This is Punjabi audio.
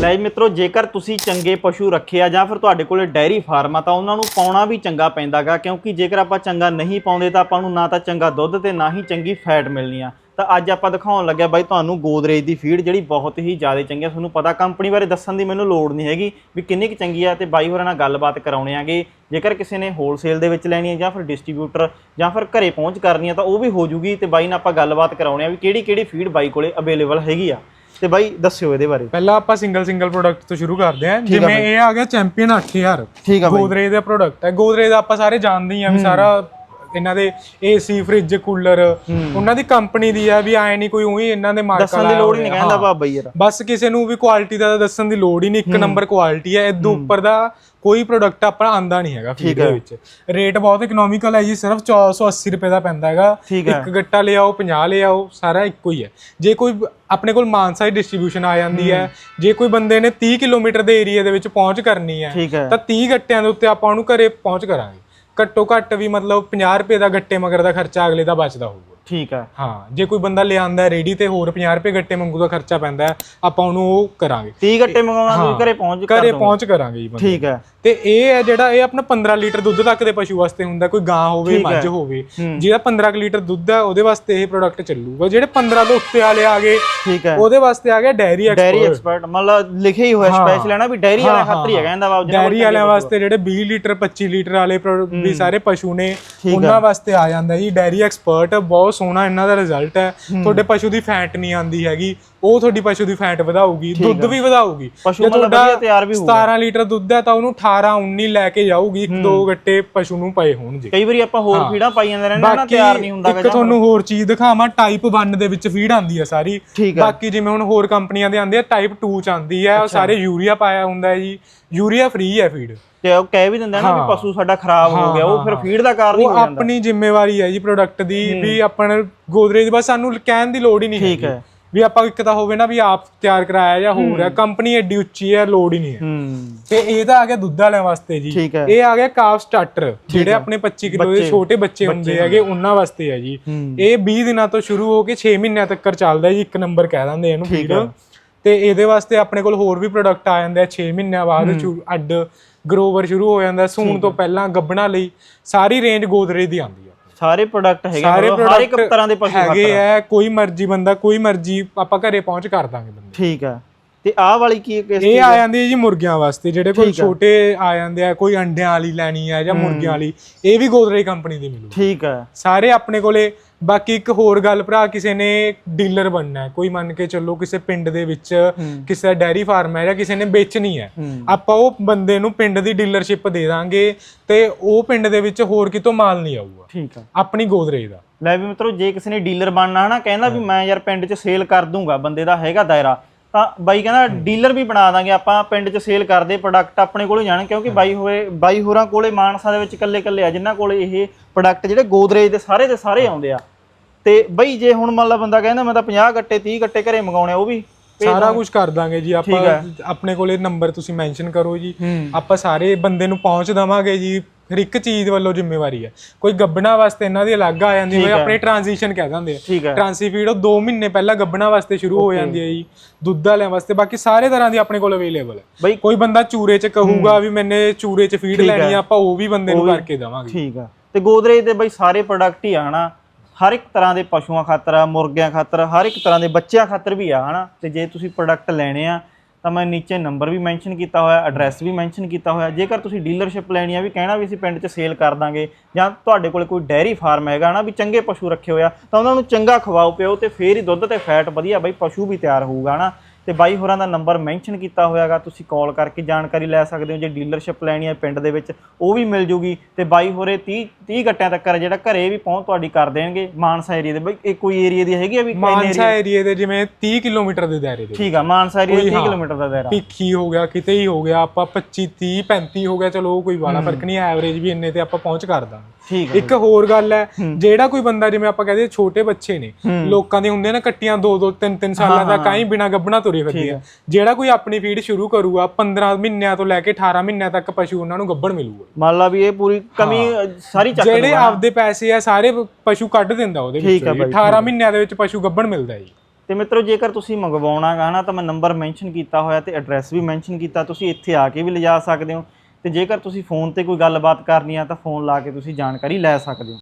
ਲੈ ਜੀ ਮਿੱਤਰੋ, ਜੇਕਰ ਤੁਸੀਂ ਚੰਗੇ ਪਸ਼ੂ ਰੱਖੇ ਆ ਜਾਂ ਫਿਰ ਤੁਹਾਡੇ ਕੋਲੇ ਡੈਰੀ ਫਾਰਮ ਆ ਤਾਂ ਉਹਨਾਂ ਨੂੰ ਪਾਉਣਾ ਵੀ ਚੰਗਾ ਪੈਂਦਾਗਾ, ਕਿਉਂਕਿ ਜੇਕਰ ਆਪਾਂ ਚੰਗਾ ਨਹੀਂ ਪਾਉਂਦੇ ਤਾਂ ਆਪਾਂ ਨੂੰ ਨਾ ਤਾਂ ਚੰਗਾ ਦੁੱਧ ਤੇ ਨਾ ਹੀ ਚੰਗੀ ਫੈਟ ਮਿਲਣੀ ਆ। ਤਾਂ ਅੱਜ ਆਪਾਂ ਦਿਖਾਉਣ ਲੱਗਿਆ ਬਾਈ ਤੁਹਾਨੂੰ ਗੋਦਰੇਜ ਦੀ ਫੀਡ ਜਿਹੜੀ ਬਹੁਤ ਹੀ ਜ਼ਿਆਦਾ ਚੰਗੀ ਆ। ਤੁਹਾਨੂੰ ਪਤਾ ਕੰਪਨੀ ਬਾਰੇ ਦੱਸਣ ਦੀ ਮੈਨੂੰ ਲੋੜ ਨਹੀਂ ਹੈਗੀ ਵੀ ਕਿੰਨੀ ਕੁ ਚੰਗੀ ਆ ਤੇ ਬਾਈ ਹੋਰਾਂ ਨਾਲ ਗੱਲਬਾਤ ਕਰਾਉਣੇ ਆਗੇ। ਜੇਕਰ ਕਿਸੇ ਨੇ ਹੋਲਸੇਲ ਦੇ ਵਿੱਚ ਲੈਣੀ ਹੈ ਜਾਂ ਫਿਰ ਡਿਸਟ੍ਰੀਬਿਊਟਰ ਜਾਂ ਫਿਰ ਘਰੇ ਪਹੁੰਚ ਕਰਨੀ ਆ ਤਾਂ ਉਹ ਵੀ ਹੋ ਜੂਗੀ ਤੇ ਬਾਈ ਨਾਲ ਆਪਾਂ ਗੱਲਬਾਤ ਕਰਾਉਣੇ ਆ ਵੀ ਕਿਹੜੀ ਕਿਹੜੀ ਫੀਡ ਬਾਈ ਕੋਲੇ ਅਵੇਲੇਬਲ ਹੈਗੀ ਆ। ਤੇ ਬਾਈ ਦੱਸਿਓ ਇਹਦੇ ਬਾਰੇ। ਪਹਿਲਾਂ ਆਪਾਂ ਸਿੰਗਲ ਸਿੰਗਲ ਪ੍ਰੋਡਕਟ ਤੋਂ ਸ਼ੁਰੂ ਕਰਦੇ ਹਾਂ। ਜਿਵੇਂ ਇਹ ਆ ਗਿਆ ਚੈਂਪੀਅਨ 8000 ਠੀਕ ਆ ਬਾਈ। ਗੋਦਰੇਜ ਦਾ ਪ੍ਰੋਡਕਟ ਹੈ ਗੋਦਰੇਜ ਦਾ ਆਪਾਂ ਸਾਰੇ ਜਾਣਦੇ ਹੀ ਆ ਵੀ ਸਾਰਾ ਇਹਨਾਂ ਦੇ ਏਸੀ ਫ੍ਰਿਜ ਕੂਲਰ ਉਹਨਾਂ ਦੀ ਕੰਪਨੀ ਦੀ ਆ ਵੀ ਐ ਨਹੀਂ ਕੋਈ ਉਹੀ ਇਹਨਾਂ ਦੇ ਮਾਰਕਾ ਦੱਸਣ ਦੀ ਲੋੜ ਹੀ ਨਹੀਂ ਕਹਿੰਦਾ ਬਾਬਾ ਯਾਰ ਬਸ ਕਿਸੇ ਨੂੰ ਵੀ ਕੁਆਲਿਟੀ ਦਾ ਦੱਸਣ ਦੀ ਲੋੜ ਹੀ ਨਹੀਂ ਇੱਕ ਨੰਬਰ ਕੁਆਲਿਟੀ ਹੈ। ਇਦੋਂ ਉੱਪਰ ਦਾ ਕੋਈ ਪ੍ਰੋਡਕਟ ਆਪਣਾ ਆਂਦਾ ਨਹੀਂ ਹੈਗਾ ਫੀਡ ਦੇ ਵਿੱਚ। ਰੇਟ ਬਹੁਤ ਇਕਨੋਮਿਕਲ ਹੈ ਜੀ ਸਿਰਫ 480 ਰੁਪਏ ਦਾ ਪੈਂਦਾ ਹੈਗਾ। ਇੱਕ ਗੱਟਾ ਲਿਆਓ 50 ਲਿਆਓ ਸਾਰਾ ਇੱਕੋ ਹੀ ਹੈ ਜੇ ਕੋਈ ਆਪਣੇ ਕੋਲ ਮਾਨਸਾ ਦੀ ਡਿਸਟ੍ਰੀਬਿਊਸ਼ਨ ਆ ਜਾਂਦੀ ਹੈ ਜੇ ਕੋਈ ਬੰਦੇ ਨੇ 30 ਕਿਲੋਮੀਟਰ ਦੇ ਏਰੀਆ ਦੇ ਵਿੱਚ ਪਹੁੰਚ ਕਰਨੀ ਹੈ ਤਾਂ 30 ਗੱਟਿਆਂ ਦੇ ਉੱਤੇ ਆਪਾਂ ਉਹਨੂੰ ਘਰੇ ਪਹੁੰਚ ਕਰਾਂਗੇ। ਘੱਟੋ ਘੱਟ ਵੀ ਮਤਲਬ 50 ਰੁਪਏ ਦਾ ਗੱਟੇ ਮਗਰ ਦਾ ਖਰਚਾ ਅਗਲੇ ਦਾ ਬਚਦਾ ਹੋਊਗਾ। ਠੀਕ ਆ ਹਾਂ ਜੇ ਕੋਈ ਬੰਦਾ ਲਿਆਂਦਾ ਰੇਡੀ ਤੇ ਹੋਰ 50 ਰੁਪਏ ਗੱਟੇ ਮੰਗੂ ਦਾ ਖਰਚਾ ਪੈਂਦਾ ਹੈ, ਆਪਾਂ ਉਹਨੂੰ ਉਹ ਕਰਾਂਗੇ। 30 ਗੱਟੇ ਮੰਗਾਉਣਾ ਤੁਸੀਂ ਘਰੇ ਪਹੁੰਚ ਕਰ ਘਰੇ ਦੋਗੇ। ਪਹੁੰਚ ਕਰਾਂਗੇ ਜੀ ਬੰਦੇ ਠੀਕ ਹੈ। ਤੇ ਇਹ ਹੈ ਜਿਹੜਾ ਇਹ ਆਪਣਾ 15 ਲੀਟਰ ਦੁੱਧ ਤੱਕ ਦੇ ਪਸ਼ੂ ਵਾਸਤੇ ਹੁੰਦਾ ਕੋਈ ਗਾਂ ਹੋਵੇ ਮੱਝ ਹੋਵੇ ਜਿਹਦਾ 15 ਕੁ ਲੀਟਰ ਦੁੱਧ ਹੈ ਉਹਦੇ ਵਾਸਤੇ ਇਹ ਪ੍ਰੋਡਕਟ ਚੱਲੂਗਾ। ਜਿਹੜੇ 15 ਤੋਂ ਉੱਤੇ ਵਾਲੇ ਆ ਗਏ ਠੀਕ ਹੈ। ਉਹਦੇ ਵਾਸਤੇ ਆ ਗਿਆ ਡੈਰੀ ਡੈਰੀ ਐਕਸਪਰਟ ਮਤਲਬ ਲਿਖਿਆ ਹੀ ਹੋਇਆ ਸਪੈਸ਼ਲ ਹੈ। ਨਾ ਵੀ ਡੈਰੀ ਵਾਲਾ ਖਾਤਰ ਹੀ ਹੈਗਾ ਇਹਦਾ ਬਾਬ ਡੈਰੀ ਵਾਲਿਆਂ ਵਾਸਤੇ ਜਿਹੜੇ 20 ਲੀਟਰ 25 ਲੀਟਰ ਵਾਲੇ ਪ੍ਰੋ- ਵੀ ਸਾਰੇ ਪਸ਼ੂ ਨੇ ਉਹਨਾਂ ਵਾਸਤੇ ਆ ਜਾਂਦਾ ਜੀ ਡੈਰੀ ਐਕਸਪਰਟ ਬਹੁਤ ਸੋਹਣਾ ਇਹਨਾਂ ਦਾ ਰਿਜ਼ਲਟ ਹੈ। ਤੁਹਾਡੇ ਪਸ਼ੂ ਦੀ ਫੈਟ ਨਹੀਂ ਆਂਦੀ ਹੈਗੀ। ਉਹ ਤੁਹਾਡੀ ਪਸ਼ੂ ਦੀ ਫੈਟ ਵਧਾਊਗੀ ਦੁੱਧ ਵੀ ਵਧਾਊਗੀ। ਪਸ਼ੂ ਮਤਲਬ ਵਧੀਆ ਤਿਆਰ ਵੀ ਹੋਊਗਾ। 17 ਲੀਟਰ ਦੁੱਧ ਹੈ ਤਾਂ ਉਹਨੂੰ 18 19 ਲੈ ਕੇ ਜਾਊਗੀ ਇੱਕ ਦੋ ਗੱਟੇ ਪਸ਼ੂ ਨੂੰ ਪਏ ਹੋਣਗੇ। ਕਈ ਵਾਰੀ ਆਪਾਂ ਹੋਰ ਫੀਡਾਂ ਪਾਈ ਜਾਂਦੇ ਰਹਿੰਦੇ ਆ ਨਾ ਤਿਆਰ ਨਹੀਂ ਹੁੰਦਾ ਇੱਕ ਤੁਹਾਨੂੰ ਹੋਰ। ਚੀਜ਼ ਦਿਖਾਵਾਂ ਟਾਈਪ 1 ਦੇ ਵਿੱਚ ਫੀਡ ਆਂਦੀ ਹੈ ਸਾਰੀ। ਬਾਕੀ ਜਿਵੇਂ ਹੁਣ ਹੋਰ ਕੰਪਨੀਆਂ ਦੇ ਆਂਦੇ ਆ ਟਾਈਪ 2 ਚ ਆਂਦੀ ਹੈ ਉਹ ਸਾਰੇ ਯੂਰੀਆ ਪਾਇਆ ਹੁੰਦਾ ਹੈ ਜੀ। ਯੂਰੀਆ ਫ੍ਰੀ ਹੈ ਫੀਡ ਤੇ ਉਹ ਕਹਿ ਵੀ ਦਿੰਦੇ ਨਾ ਵੀ ਪਸ਼ੂ ਸਾਡਾ ਖਰਾਬ ਹੋ ਗਿਆ ਉਹ ਫਿਰ ਫੀਡ ਦਾ ਕਾਰਨ ਹੀ ਹੋ ਜਾਂਦਾ। ਆਪਣੀ ਜ਼ਿੰਮੇਵਾਰੀ ਹੈ ਜੀ ਪ੍ਰੋਡਕਟ ਦੀ ਵੀ ਆਪਣ ਗੋਦਰੇਜ ਬਸ ਸਾਨੂੰ ਕਹਿਣ ਦੀ ਲੋੜ ਹੀ ਨਹੀਂ ਠੀਕ। ਹੈ। ਵੀ ਆਪਾਂ ਇੱਕ ਤਾਂ ਹੋਵੇ ਨਾ ਵੀ ਆਪ ਤਿਆਰ ਕਰਾਇਆ ਜਾਂ ਹੋਰ ਹੈ। ਕੰਪਨੀ ਐਡੀ ਉੱਚੀ ਹੈ ਲੋੜ ਹੀ ਨਹੀਂ ਹੈ। ਤੇ ਇਹ ਤਾਂ ਆ ਗਿਆ ਦੁੱਧ ਵਾਲਿਆਂ ਵਾਸਤੇ ਜੀ। ਇਹ ਆ ਗਿਆ ਕਾਫ ਸਟਾਰਟਰ। ਜਿਹੜੇ ਆਪਣੇ 25 ਕਿਲੋ ਦੇ ਛੋਟੇ ਬੱਚੇ ਹੁੰਦੇ ਹੈਗੇ ਉਹਨਾਂ ਵਾਸਤੇ ਹੈ ਜੀ। ਇਹ 20 ਦਿਨਾਂ ਤੋਂ ਸ਼ੁਰੂ ਹੋ ਕੇ 6 ਮਹੀਨਿਆਂ ਤੱਕ ਚੱਲਦਾ ਜੀ ਇੱਕ ਨੰਬਰ ਕਹਿ ਦਿੰਦੇ ਇਹਨੂੰ ਫੀਡ ਤੇ ਇਹਦੇ ਵਾਸਤੇ ਆਪਣੇ ਕੋਲ ਹੋਰ ਵੀ ਪ੍ਰੋਡਕਟ ਆ ਜਾਂਦੇ ਆ। 6 ਮਹੀਨਿਆਂ ਬਾਅਦ ਅੱਡ ਗਰੋਵਰ ਸ਼ੁਰੂ ਹੋ ਜਾਂਦਾ। ਸੂਣ ਤੋਂ ਪਹਿਲਾਂ ਗੱਬਣਾ ਲਈ ਸਾਰੀ ਰੇਂਜ ਗੋਦਰੇ ਦੀ ਆਉਂਦੀ ਹੈ ਸਾਰੇ ਪ੍ਰੋਡਕਟ ਹੈਗੇ ਸਾਰੇ ਮਤਲਬ ਹਰ ਇੱਕ product ਤਰ੍ਹਾਂ ਦੇ ਪਸ਼ੂ ਹੈਗੇ ਆ। ਕੋਈ ਮਰਜ਼ੀ ਬੰਦਾ ਕੋਈ ਮਰਜ਼ੀ ਆਪਾਂ ਘਰੇ ਪਹੁੰਚ ਕਰ ਦਾਂਗੇ ਬੰਦੇ। ਠੀਕ ਆ। ਤੇ ਆਹ ਵਾਲੀ ਕੀ ਕਿਸ ਇਹ ਆ ਜਾਂਦੀ ਹੈ ਜੀ ਮੁਰਗੀਆਂ ਵਾਸਤੇ ਜਿਹੜੇ ਕੋਈ ਛੋਟੇ ਆ ਜਾਂਦੇ ਆ ਕੋਈ ਅੰਡਿਆਂ ਵਾਲੀ ਲੈਣੀ ਹੈ ਜਾਂ ਮੁਰਗੀਆਂ ਵਾਲੀ ਇਹ ਵੀ ਗੋਦਰੇ ਕੰਪਨੀ ਦੀ ਮਿਲੂ ਠੀਕ ਆ। ਸਾਰੇ ਆਪਣੇ ਕੋਲੇ ਬਾਕੀ ਇੱਕ ਹੋਰ ਗੱਲ ਭਰਾ ਕਿਸੇ ਨੇ ਡੀਲਰ ਬਣਨਾ ਹੈ। ਕੋਈ ਮੰਨ ਕੇ ਚੱਲੋ ਕਿਸੇ ਪਿੰਡ ਦੇ ਵਿੱਚ ਕਿਸੇ ਦਾ ਡੈਰੀ ਫਾਰਮ ਹੈ ਜਾਂ ਕਿਸੇ ਨੇ ਵੇਚਣੀ ਹੈ ਆਪਾਂ ਉਹ ਬੰਦੇ ਨੂੰ ਪਿੰਡ ਦੀ ਡੀਲਰਸ਼ਿਪ ਦੇ ਦਾਂਗੇ ਤੇ ਉਹ ਪਿੰਡ ਦੇ ਵਿੱਚ ਹੋਰ ਕਿਤੋਂ ਮਾਲ ਨਹੀਂ ਆਊਗਾ। ਠੀਕ ਆ। ਆਪਣੀ ਗੋਦਰੇ ਦਾ। ਲੈ ਵੀ ਮਿੱਤਰੋ ਜੇ ਕਿਸੇ ਨੇ ਡੀਲਰ ਬਣਨਾ ਹਨਾ ਕਹਿੰਦਾ ਵੀ ਮੈਂ ਯਾਰ ਪਿੰਡ 'ਚ ਸੇਲ ਕਰ ਦੂੰਗਾ ਬੰਦੇ ਦਾ ਹੈਗਾ ਦਾਇਰਾ ਤਾਂ ਬਾਈ ਕਹਿੰਦਾ ਡੀਲਰ ਵੀ ਬਣਾ ਦਾਂਗੇ ਆਪਾਂ ਪਿੰਡ 'ਚ ਸੇਲ ਕਰਦੇ ਪ੍ਰੋਡਕਟ ਆਪਣੇ ਕੋਲੇ ਜਾਣ ਕਿਉਂਕਿ ਬਾਈ ਹੋਏ ਬਾਈ ਹੋਰਾਂ ਕੋਲੇ ਮਾਨਸਾ ਦੇ ਵਿੱਚ ਇਕੱਲੇ ਇਕੱਲੇ ਆ ਜਿਨ੍ਹਾਂ ਕੋਲੇ ਇਹ ਪ੍ਰੋਡਕਟ ਜਿਹੜੇ ਗੋਦਰੇਜ ਦੇ ਸਾਰੇ ਦੇ ਸਾਰੇ ਆਉਂਦੇ ਆ ਤੇ ਬਈ ਜੇ ਹੁਣ ਮੰਨ ਲਾ ਬੰਦਾ ਕਹਿੰਦਾ ਮੈਂ ਤਾਂ 50 ਗੱਟੇ 30 ਗੱਟੇ ਘਰੇ ਮੰਗਾਉਣੇ ਆ, ਉਹ ਵੀ ਸਾਰਾ ਕੁਝ ਕਰ ਦਾਂਗੇ ਜੀ ਆਪਾਂ ਆਪਣੇ ਕੋਲੇ ਨੰਬਰ ਤੁਸੀਂ ਮੈਂਸ਼ਨ ਕਰੋ ਜੀ। ਆਪਾਂ ਸਾਰੇ ਬੰਦੇ ਨੂੰ ਪਹੁੰਚ ਦਵਾਂਗੇ ਜੀ ਹਰ ਇੱਕ ਚੀਜ਼ ਵੱਲੋਂ ਜ਼ਿੰਮੇਵਾਰੀ ਹੈ। ਕੋਈ ਗੱਬਣਾ ਵਾਸਤੇ ਇਹਨਾਂ ਦੀ ਅਲੱਗ ਆ ਜਾਂਦੀ ਹੈ ਆਪਣੇ ਟ੍ਰਾਂਜੀਸ਼ਨ ਕਹਿ ਦਿੰਦੇ ਆ। ਠੀਕ ਹੈ। ਟ੍ਰਾਂਸੀ ਫੀਡ ਉਹ 2 ਮਹੀਨੇ ਪਹਿਲਾਂ ਗੱਬਣਾ ਵਾਸਤੇ ਸ਼ੁਰੂ ਹੋ ਜਾਂਦੀ ਹੈ ਜੀ ਦੁੱਧ ਵਾਲਿਆਂ ਵਾਸਤੇ ਬਾਕੀ ਸਾਰੇ ਤਰ੍ਹਾਂ ਦੀ ਆਪਣੇ ਕੋਲ ਅਵੇਲੇਬਲ ਹੈ। ਬਈ ਕੋਈ ਬੰਦਾ ਚੂਰੇ 'ਚ ਕਹੂਗਾ ਵੀ ਮੈਨੇ ਚੂਰੇ 'ਚ ਫੀਡ ਲੈਣੀ ਆ ਆਪਾਂ ਉਹ ਵੀ ਬੰਦੇ ਨੂੰ ਕਰਕੇ ਦੇਵਾਂਗੇ। ਠੀਕ ਆ। ਤੇ ਗੋਦਰੇਜ ਦੇ ਬਈ ਸਾਰੇ ਪ੍ਰੋਡਕਟ ਹੀ ਆ ਹਨਾ? ਹਰ ਇੱਕ ਤਰ੍ਹਾਂ ਦੇ ਪਸ਼ੂਆਂ ਖਾਤਰ ਆ, ਮੁਰਗਿਆਂ ਖਾਤਰ, ਹਰ ਇੱਕ ਤਰ੍ਹਾਂ ਦੇ ਬੱਚਿਆਂ ਖਾਤਰ ਵੀ ਆ, ਹਨਾ? ਤੇ ਜੇ ਤੁਸੀਂ ਪ੍ਰੋਡਕਟ ਲੈਣੇ ਆ, ਤਾਂ ਮੈਂ ਨੀਚੇ ਨੰਬਰ ਵੀ ਮੈਂਸ਼ਨ ਕੀਤਾ ਹੋਇਆ ਐਡਰੈਸ ਵੀ ਮੈਂਸ਼ਨ ਕੀਤਾ ਹੋਇਆ। ਜੇਕਰ ਤੁਸੀਂ ਡੀਲਰਸ਼ਿਪ ਲੈਣੀ ਆ ਵੀ ਕਹਿਣਾ ਵੀ ਅਸੀਂ ਪਿੰਡ 'ਚ ਸੇਲ ਕਰ ਦਾਂਗੇ, ਜਾਂ ਤੁਹਾਡੇ ਕੋਲ ਕੋਈ ਡੈਰੀ ਫਾਰਮ ਹੈਗਾ ਨਾ ਵੀ ਚੰਗੇ ਪਸ਼ੂ ਰੱਖੇ ਹੋਇਆ ਤਾਂ ਉਹਨਾਂ ਨੂੰ ਚੰਗਾ ਖਵਾਓ ਪਿਓ ਤੇ ਫੇਰ ਹੀ ਦੁੱਧ ਤੇ ਫੈਟ ਵਧੀਆ ਬਈ ਪਸ਼ੂ ਵੀ ਤਿਆਰ ਹੋਊਗਾ ਨਾ ਤੇ ਬਾਈ ਹੋਰਾਂ ਦਾ ਨੰਬਰ ਮੈਂਸ਼ਨ ਕੀਤਾ ਹੋਇਆਗਾ ਤੁਸੀਂ ਕਾਲ ਕਰਕੇ ਜਾਣਕਾਰੀ ਲੈ ਸਕਦੇ ਹੋ ਜੇ ਡੀਲਰਸ਼ਿਪ ਲੈਣੀ ਹੈ ਪਿੰਡ ਦੇ ਵਿੱਚ ਉਹ ਵੀ ਮਿਲ ਜੂਗੀ। ਤੇ ਬਾਈ ਹੋਰੇ 30 30 ਗੱਟਿਆਂ ਤੱਕ ਜਿਹੜਾ ਘਰੇ ਵੀ ਪਹੁੰਚ ਤੁਹਾਡੀ ਕਰ ਦੇਣਗੇ ਮਾਨਸਾ ਏਰੀਆ ਦੇ। ਬਈ ਇਹ ਕੋਈ ਏਰੀਆ ਦੀ ਹੈਗੀ ਆ ਵੀ ਮਾਨਸਾ ਏਰੀਏ ਦੇ ਜਿਵੇਂ 30 ਕਿਲੋਮੀਟਰ ਦੇ ਦਾਇਰੇ ਦੇ ਠੀਕ ਆ ਮਾਨਸਾ ਏਰੀਆ 30 ਕਿਲੋਮੀਟਰ ਦਾ ਦਾਇਰਾ। ਭਿੱਖੀ ਹੋ ਗਿਆ ਕਿਤੇ ਹੀ ਹੋ ਗਿਆ ਆਪਾਂ 25 30 35 ਹੋ ਗਿਆ ਚਲੋ ਕੋਈ ਵਾਲਾ ਫ਼ਰਕ ਨਹੀਂ ਐਵਰੇਜ ਵੀ ਇੰਨੇ ਤੇ ਆਪਾਂ ਪਹੁੰਚ ਕਰ ਦਾਂਗੇ। ਇੱਕ ਹੋਰ ਗੱਲ ਹੈ ਜਿਹੜਾ ਕੋਈ ਬੰਦਾ ਜਿਵੇਂ ਆਪਾਂ ਕਹਦੇ ਛੋਟੇ ਬੱਚੇ ਨੇ ਲੋਕਾਂ ਦੇ ਹੁੰਦੇ ਨਾ ਕੱਟੀਆਂ 2 2 3 3 ਸਾਲਾਂ ਦਾ ਕਾਈ ਬਿਨਾ ਗੱਬਣਾ ਤੁਰੇ ਫਿਰਦੇ ਆ। ਜਿਹੜਾ ਕੋਈ ਆਪਣੀ ਫੀਡ ਸ਼ੁਰੂ ਕਰੂਗਾ 15 ਮਹੀਨਿਆਂ ਤੋਂ ਲੈ ਕੇ 18 ਮਹੀਨਿਆਂ ਤੱਕ ਪਸ਼ੂ ਉਹਨਾਂ ਨੂੰ ਗੱਬਣ ਮਿਲੂਗਾ। ਮੰਨ ਲਾ ਵੀ ਇਹ ਪੂਰੀ ਕਮੀ ਸਾਰੀ ਚੱਕ ਜਿਹੜੇ ਆਪਦੇ ਪੈਸੇ ਆ ਸਾਰੇ ਪਸ਼ੂ ਕੱਢ ਦਿੰਦਾ ਉਹਦੇ ਵਿੱਚ। 18 ਮਹੀਨਿਆਂ ਦੇ ਵਿੱਚ ਪਸ਼ੂ ਗੱਬਣ ਮਿਲਦਾ ਜੀ। ਤੇ ਮਿੱਤਰੋ ਜੇਕਰ ਤੁਸੀਂ ਮੰਗਵਾਉਣਾ ਗਾ ਨਾ ਤਾਂ ਮੈਂ ਨੰਬਰ ਮੈਂਸ਼ਨ ਕੀਤਾ ਹੋਇਆ ਤੇ ਐਡਰੈਸ ਵੀ ਮੈਂਸ਼ਨ ਕੀਤਾ ਤੁਸੀਂ ਇੱਥੇ ਆ ਕੇ ਵੀ ਲਿਜਾ ਸਕਦੇ ਹੋ। ਤੇ ਜੇਕਰ ਤੁਸੀਂ ਫੋਨ ਤੇ ਕੋਈ ਗੱਲਬਾਤ ਕਰਨੀ ਆ ਤਾਂ ਫੋਨ ਲਾ ਕੇ ਤੁਸੀਂ ਜਾਣਕਾਰੀ ਲੈ ਸਕਦੇ ਹੋ।